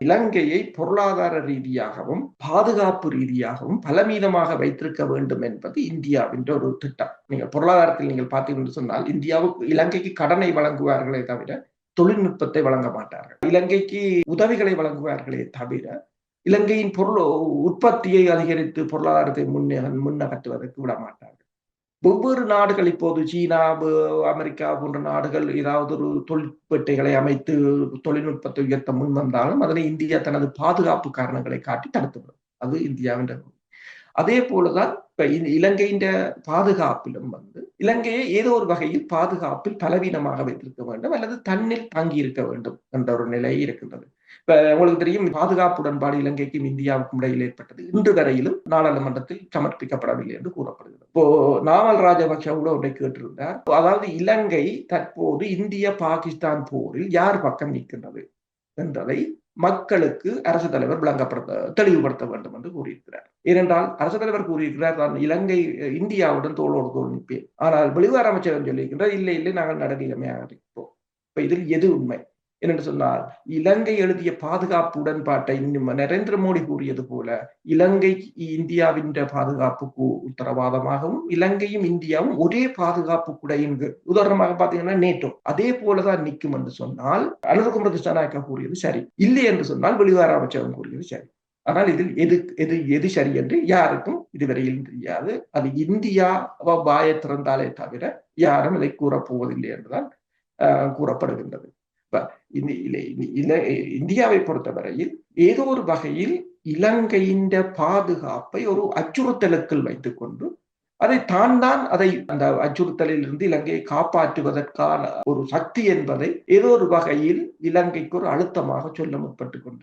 இலங்கையை பொருளாதார ரீதியாகவும் பாதுகாப்பு ரீதியாகவும் பலமீதமாக வைத்திருக்க வேண்டும் என்பது இந்தியாவின் ஒரு திட்டம். நீங்கள் பொருளாதாரத்தில் நீங்கள் பார்த்தீங்கன்னு சொன்னால் இந்தியாவுக்கு இலங்கைக்கு கடனை வழங்குவார்களே தவிர தொழில்நுட்பத்தை வழங்க மாட்டார்கள். இலங்கைக்கு உதவிகளை வழங்குவார்களே தவிர இலங்கையின் பொருள் உற்பத்தியை அதிகரித்து பொருளாதாரத்தை முன்னே முன்னகற்றுவதற்கு விட மாட்டார்கள் வெவ்வேறு நாடுகள் இப்போது சீனா அமெரிக்கா போன்ற நாடுகள் ஏதாவது ஒரு தொழிற்பேட்டைகளை அமைத்து தொழில்நுட்பத்தை உயர்த்த முன் வந்தாலும் அதனை இந்தியா தனது பாதுகாப்பு காரணங்களை காட்டி தடுத்துவிடும். அது இந்தியாவின் அதே போலதான் இப்ப இலங்கையின் பாதுகாப்பிலும் வந்து இலங்கையை ஏதோ ஒரு வகையில் பாதுகாப்பில் பலவீனமாக வைத்திருக்க வேண்டும் அல்லது தன்னில் தங்கி இருக்க வேண்டும் என்ற ஒரு நிலை இருக்கின்றது. இப்ப உங்களுக்கு தெரியும் பாதுகாப்பு உடன்பாடு இலங்கைக்கும் இந்தியாவுக்கும் இடையில் ஏற்பட்டது. இன்று வரையிலும் நாடாளுமன்றத்தில் சமர்ப்பிக்கப்படவில்லை என்று கூறப்படுகிறது. இப்போ நாவல் ராஜபக்ஷ கூட ஒன்றை கேட்டிருந்தார். அதாவது இலங்கை தற்போது இந்திய பாகிஸ்தான் போரில் யார் பக்கம் நிற்கின்றது என்றதை மக்களுக்கு அரசு தலைவர் விளங்கப்படுத்த தெளிவுபடுத்த வேண்டும் என்று கூறியிருக்கிறார். ஏனென்றால் அரசு தலைவர் கூறியிருக்கிறார் நான் இலங்கை இந்தியாவுடன் தோளோடு தோல் நிற்பேன். ஆனால் வெளிவார அமைச்சர் சொல்லியிருக்கின்றார் இல்லை இல்லை நாங்கள் நடுநிலைமையாக இருப்போம் இப்ப இதில் எது உண்மை? என்னென்று சொன்னால் இலங்கை எழுதிய பாதுகாப்பு உடன்பாட்டை நரேந்திர மோடி கூறியது போல இலங்கை இந்தியாவின் பாதுகாப்புக்கு உத்தரவாதமாகவும் இலங்கையும் இந்தியாவும் ஒரே பாதுகாப்பு குடையின் உதாரணமாக பாத்தீங்கன்னா நேட்டோ. அதே போலதான் நிற்கும் என்று சொன்னால் அனுரகுமார திசாநாயக்கா கூறியது சரி. இல்லை என்று சொன்னால் வெளிவார அமைச்சகம் கூறியது சரி. ஆனால் இதில் எது எது எது சரி என்று யாருக்கும் இதுவரையில் தெரியாது. அது இந்தியா வாய திறந்தாலே தவிர யாரும் இதை கூறப்போவதில்லை என்றுதான் கூறப்படுகின்றது. இந்தியாவை பொறுத்தவரையில் ஏதோ ஒரு வகையில் இலங்கையின் பாதுகாப்பை ஒரு அச்சுறுத்தலுக்குள் வைத்துக் கொண்டு அதை தான் தான் அதை அந்த அச்சுறுத்தலில் இருந்து இலங்கையை காப்பாற்றுவதற்கான ஒரு சக்தி என்பதை ஏதோ ஒரு வகையில் இலங்கைக்கு ஒரு அழுத்தமாக சொல்ல முற்பட்டு கொண்டு